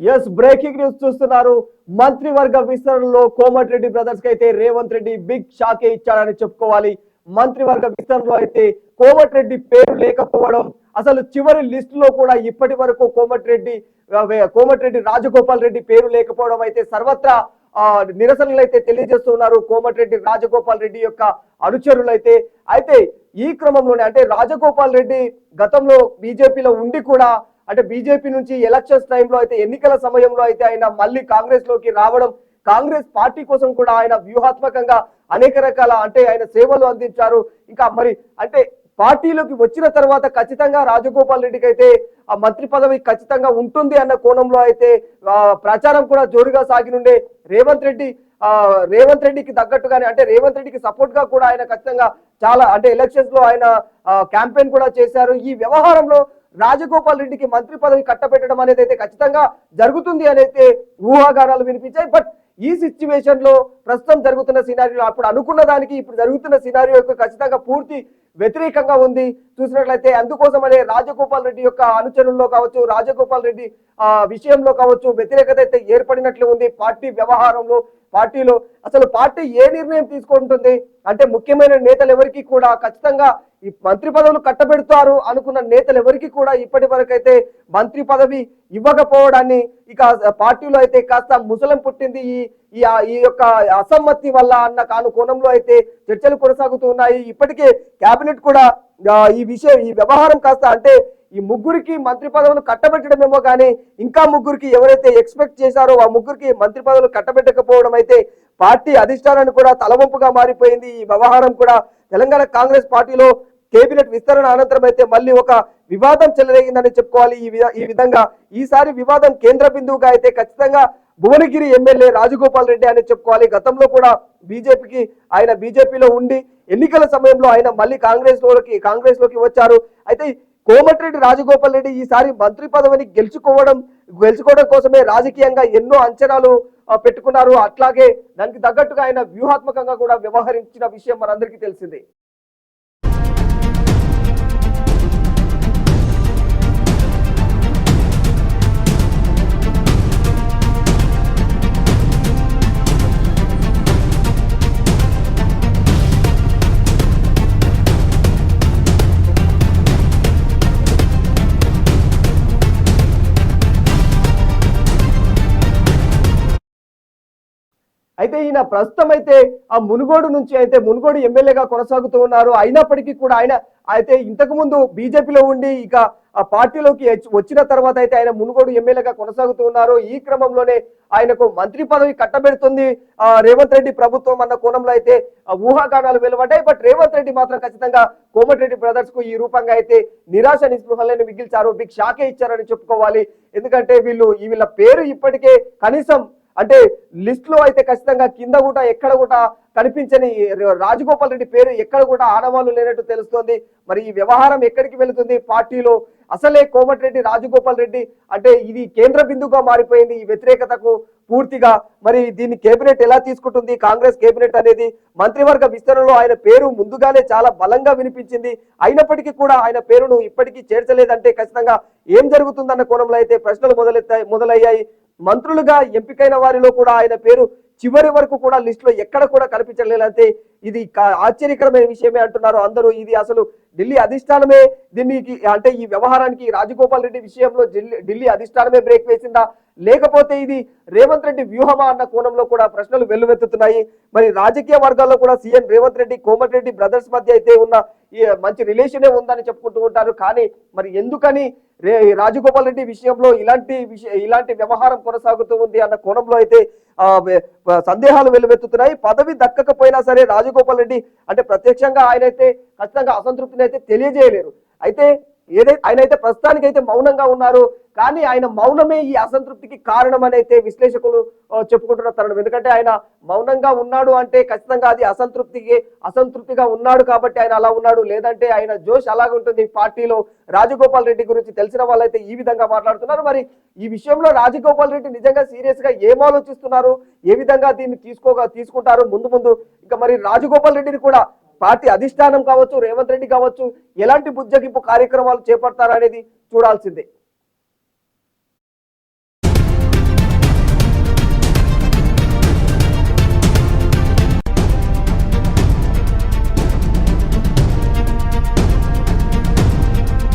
Yes breaking news చూస్తున్నారు. మంత్రివర్గ విస్తరణలో కోమటిరెడ్డి బ్రదర్స్కి అయితే రేవంత్ రెడ్డి బిగ్ షాకే ఇచ్చాడని చెప్పుకోవాలి. మంత్రివర్గ విస్తరణలో అయితే కోమటిరెడ్డి పేరు లేకపోవడం అసలు చివరి లిస్ట్లో కూడా ఇప్పటి వరకు కోమటిరెడ్డి కోమటిరెడ్డి రాజగోపాల్ రెడ్డి పేరు లేకపోవడం అయితే సర్వత్రా ఆ, నిరసనలు అయితే తెలియజేస్తున్నారు కోమటిరెడ్డి రాజగోపాల్ రెడ్డి యొక్క అనుచరులు అయితే. అయితే ఈ క్రమంలోనే అంటే రాజగోపాల్ రెడ్డి గతంలో బీజేపీలో ఉండి కూడా అంటే బీజేపీ నుంచి ఎలక్షన్స్ టైంలో అయితే ఎన్నికల సమయంలో అయితే ఆయన మళ్ళీ కాంగ్రెస్లోకి రావడం కాంగ్రెస్ పార్టీ కోసం కూడా ఆయన వ్యూహాత్మకంగా అనేక రకాల అంటే ఆయన సేవలు అందించారు. ఇంకా మరి అంటే పార్టీలోకి వచ్చిన తర్వాత ఖచ్చితంగా రాజగోపాల్ రెడ్డికి అయితే ఆ మంత్రి పదవి ఖచ్చితంగా ఉంటుంది అన్న కోణంలో అయితే ప్రచారం కూడా జోరుగా సాగినుండే. రేవంత్ రెడ్డి ఆ రేవంత్ రెడ్డికి తగ్గట్టుగానే అంటే రేవంత్ రెడ్డికి సపోర్ట్గా కూడా ఆయన ఖచ్చితంగా చాలా అంటే ఎలక్షన్స్లో ఆయన క్యాంపెయిన్ కూడా చేశారు. ఈ వ్యవహారంలో రాజగోపాల్ రెడ్డికి మంత్రి పదవి కట్టబెట్టడం అనేది అయితే ఖచ్చితంగా జరుగుతుంది అని అయితే ఊహాగానాలు వినిపించాయి. బట్ ఈ సిచ్యువేషన్లో ప్రస్తుతం జరుగుతున్న సినారియో అప్పుడు అనుకున్న దానికి ఇప్పుడు జరుగుతున్న సినారియోకి ఖచ్చితంగా పూర్తి వ్యతిరేకంగా ఉంది. చూసినట్లయితే అందుకోసమనే రాజగోపాల్ రెడ్డి యొక్క అనుచరుల్లో కావచ్చు రాజగోపాల్ రెడ్డి ఆ విషయంలో కావచ్చు వ్యతిరేకత అయితే ఏర్పడినట్లు ఉంది. పార్టీ వ్యవహారంలో పార్టీలో అసలు పార్టీ ఏ నిర్ణయం తీసుకుంటుంది? అంటే ముఖ్యమైన నేతలు ఎవరికి కూడా ఖచ్చితంగా ఈ మంత్రి పదవులు కట్టబెడతారు అనుకున్న నేతలు ఎవరికి కూడా ఇప్పటి వరకు అయితే మంత్రి పదవి ఇవ్వకపోవడాన్ని ఇక పార్టీలో అయితే కాస్త ముసలం పుట్టింది ఈ ఈ యొక్క అసమ్మతి వల్ల అన్న కాను కోణంలో అయితే చర్చలు కొనసాగుతూ ఉన్నాయి. ఇప్పటికే కేబినెట్ కూడా ఈ విషయం ఈ వ్యవహారం కాస్త అంటే ఈ ముగ్గురికి మంత్రి పదవులు కట్టబెట్టడమేమో కానీ ఇంకా ముగ్గురికి ఎవరైతే ఎక్స్పెక్ట్ చేశారో ఆ ముగ్గురికి మంత్రి పదవులు కట్టబెట్టకపోవడం అయితే పార్టీ అధిష్టానాన్ని కూడా తలవంపుగా మారిపోయింది. ఈ వ్యవహారం కూడా తెలంగాణ కాంగ్రెస్ పార్టీలో కేబినెట్ విస్తరణ అనంతరం అయితే మళ్ళీ ఒక వివాదం చెలరేగిందని చెప్పుకోవాలి. ఈ ఈ విధంగా ఈసారి వివాదం కేంద్ర బిందువుగా అయితే ఖచ్చితంగా భువనగిరి ఎమ్మెల్యే రాజగోపాల్ రెడ్డి అని చెప్పుకోవాలి. గతంలో కూడా బీజేపీకి ఆయన బీజేపీలో ఉండి ఎన్నికల సమయంలో ఆయన మళ్ళీ కాంగ్రెస్లోకి కాంగ్రెస్లోకి వచ్చారు. అయితే కోమటిరెడ్డి రాజగోపాల్ రెడ్డి ఈసారి మంత్రి పదవిని గెలుచుకోవడం గెలుచుకోవడం కోసమే రాజకీయంగా ఎన్నో అంచనాలు పెట్టుకున్నారు. అట్లాగే దానికి తగ్గట్టుగా ఆయన వ్యూహాత్మకంగా కూడా వ్యవహరించిన విషయం మనందరికీ తెలిసిందే. అయితే ఈయన ప్రస్తుతం అయితే ఆ మునుగోడు నుంచి అయితే మునుగోడు ఎమ్మెల్యేగా కొనసాగుతూ ఉన్నారు. అయినప్పటికీ కూడా ఆయన అయితే ఇంతకు ముందు బీజేపీలో ఉండి ఇక ఆ పార్టీలోకి వచ్చిన తర్వాత అయితే ఆయన మునుగోడు ఎమ్మెల్యేగా కొనసాగుతూ ఉన్నారు. ఈ క్రమంలోనే ఆయనకు మంత్రి పదవి కట్టబెడుతుంది. ఆ రేవంత్ రెడ్డి ప్రభుత్వం అన్న కోణంలో అయితే ఆ ఊహాగానాలు వెలువడ్డాయి. బట్ రేవంత్ రెడ్డి మాత్రం ఖచ్చితంగా కోమటిరెడ్డి బ్రదర్స్కు ఈ రూపంగా అయితే నిరాశ నిస్పృహలను మిగిల్చారు. బిగ్ షాకే ఇచ్చారని చెప్పుకోవాలి. ఎందుకంటే వీళ్ళు వీళ్ళ పేరు ఇప్పటికే కనీసం అంటే లిస్ట్లో అయితే ఖచ్చితంగా కింద కూడా ఎక్కడ కూడా కనిపించని రాజగోపాల్ రెడ్డి పేరు ఎక్కడ కూడా ఆనవాళ్ళు లేనట్టు తెలుస్తోంది. మరి ఈ వ్యవహారం ఎక్కడికి వెళుతుంది? పార్టీలో అసలే కోమటిరెడ్డి రాజగోపాల్ రెడ్డి అంటే ఇది కేంద్ర బిందుగా మారిపోయింది. ఈ వ్యతిరేకతకు పూర్తిగా మరి దీన్ని కేబినెట్ ఎలా తీసుకుంటుంది? కాంగ్రెస్ కేబినెట్ అనేది మంత్రివర్గ విస్తరణలో ఆయన పేరు ముందుగానే చాలా బలంగా వినిపించింది. అయినప్పటికీ కూడా ఆయన పేరును ఇప్పటికీ చేర్చలేదంటే ఖచ్చితంగా ఏం జరుగుతుందన్న కోణంలో అయితే ప్రశ్నలు మొదలెత్తాయి మొదలయ్యాయి. మంత్రులుగా ఎంపికైన వారిలో కూడా ఆయన పేరు చివరి వరకు కూడా లిస్ట్లో ఎక్కడ కూడా కనిపించలేదంటే ఇది ఆశ్చర్యకరమైన విషయమే అంటున్నారు అందరూ. ఇది అసలు ఢిల్లీ అధిష్టానమే. దీనికి అంటే ఈ వ్యవహారానికి రాజగోపాల్ రెడ్డి విషయంలో ఢిల్లీ ఢిల్లీ అధిష్టానమే బ్రేక్ వేసిందా? లేకపోతే ఇది రేవంత్ రెడ్డి వ్యూహమా అన్న కోణంలో కూడా ప్రశ్నలు వెల్లువెత్తుతున్నాయి. మరి రాజకీయ వర్గాల్లో కూడా సీఎం రేవంత్ రెడ్డి కోమటిరెడ్డి బ్రదర్స్ మధ్య అయితే ఉన్న మంచి రిలేషనే ఉందని చెప్పుకుంటూ ఉంటారు. కానీ మరి ఎందుకని రే రాజగోపాల్ రెడ్డి విషయంలో ఇలాంటి ఇలాంటి వ్యవహారం కొనసాగుతూ ఉంది అన్న కోణంలో అయితే సందేహాలు వెలువెత్తుతున్నాయి పదవి దక్కకపోయినా సరే రాజగోపాల్ రెడ్డి అంటే ప్రత్యక్షంగా ఆయనైతే ఖచ్చితంగా అసంతృప్తిని అయితే తెలియజేయలేరు. అయితే ఏదైతే ఆయన అయితే ప్రస్తుతానికి అయితే మౌనంగా ఉన్నారు. కానీ ఆయన మౌనమే ఈ అసంతృప్తికి కారణం అని అయితే విశ్లేషకులు చెప్పుకుంటున్న తరుణం. ఎందుకంటే ఆయన మౌనంగా ఉన్నాడు అంటే ఖచ్చితంగా అది అసంతృప్తికి అసంతృప్తిగా ఉన్నాడు కాబట్టి ఆయన అలా ఉన్నాడు. లేదంటే ఆయన జోష్ అలాగే ఉంటుంది. పార్టీలో రాజగోపాల్ రెడ్డి గురించి తెలిసిన వాళ్ళైతే ఈ విధంగా మాట్లాడుతున్నారు. మరి ఈ విషయంలో రాజగోపాల్ రెడ్డి నిజంగా సీరియస్గా ఏం ఆలోచిస్తున్నారు? ఏ విధంగా దీన్ని తీసుకోగా తీసుకుంటారు? ముందు ముందు ఇంకా మరి రాజగోపాల్ రెడ్డిని కూడా పార్టీ అధిష్టానం కావచ్చు రేవంత్ రెడ్డి కావచ్చు ఎలాంటి బుజ్జగింపు కార్యక్రమాలు చేపడతారనేది చూడాల్సిందే.